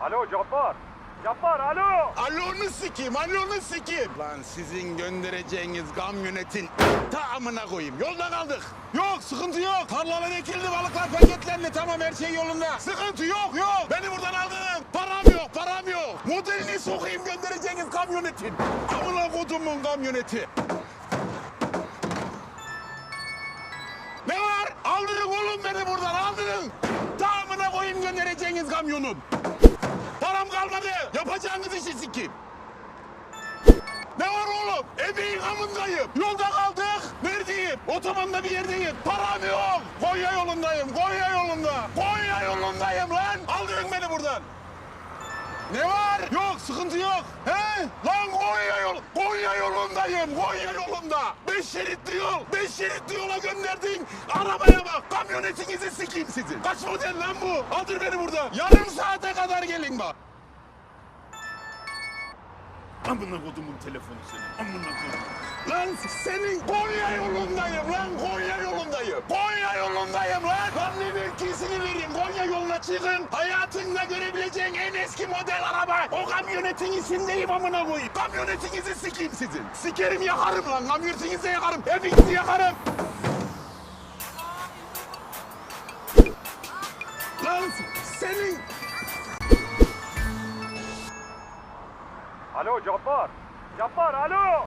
Alo Cabbar. Cabbar alo. Alonu sikeyim, alonu sikeyim. Lan sizin göndereceğiniz kamyonetin tamamına koyayım. Yolda kaldık. Yok, sıkıntı yok. Tarlalar ekildi, balıklar paketlendi. Tamam, her şey yolunda. Sıkıntı yok, yok. Beni buradan aldın. Param yok, param yok. Modelini sokayım göndereceğiniz kamyonetin. Amına kodumun kamyoneti. Ne var? Aldırın oğlum beni buradan, aldırın. Göndereceğiniz kamyonun. Param kalmadı. Yapacağınız işi sikeyim. Ne var oğlum? Ebeğin amındayım. Yolda kaldık. Neredeyim? Otobanda bir yerdeyim. Param yok. Konya yolundayım. Konya yolunda. Konya yolundayım lan. Aldırın beni buradan. Ne var? Yok sıkıntı yok. He? Lan Konya yol. Yolundayım. Konya yolunda. Beş şeritli yol. Beş şeritli yola gönderdin. Arabaya bak. Kamyonetinizi sikeyim sizin. Kaç model lan bu? Aldır beni buradan. Yarım saate kadar gelin bak. Amına kodumun telefonu senin. Amına kodum. Lan senin Konya yolundayım lan Konya yolundayım. Konya yolundayım lan. Lan ne çıkın. Hayatında görebileceğin en eski model araba. O kamyonetin içindeyim amına koyayım. Kamyonetinizi sikeyim sizin. Sikerim yakarım lan. Kamyonetinizi yakarım. Hepinizi yakarım. Lan senin Alo Cabbar. Cabbar alo.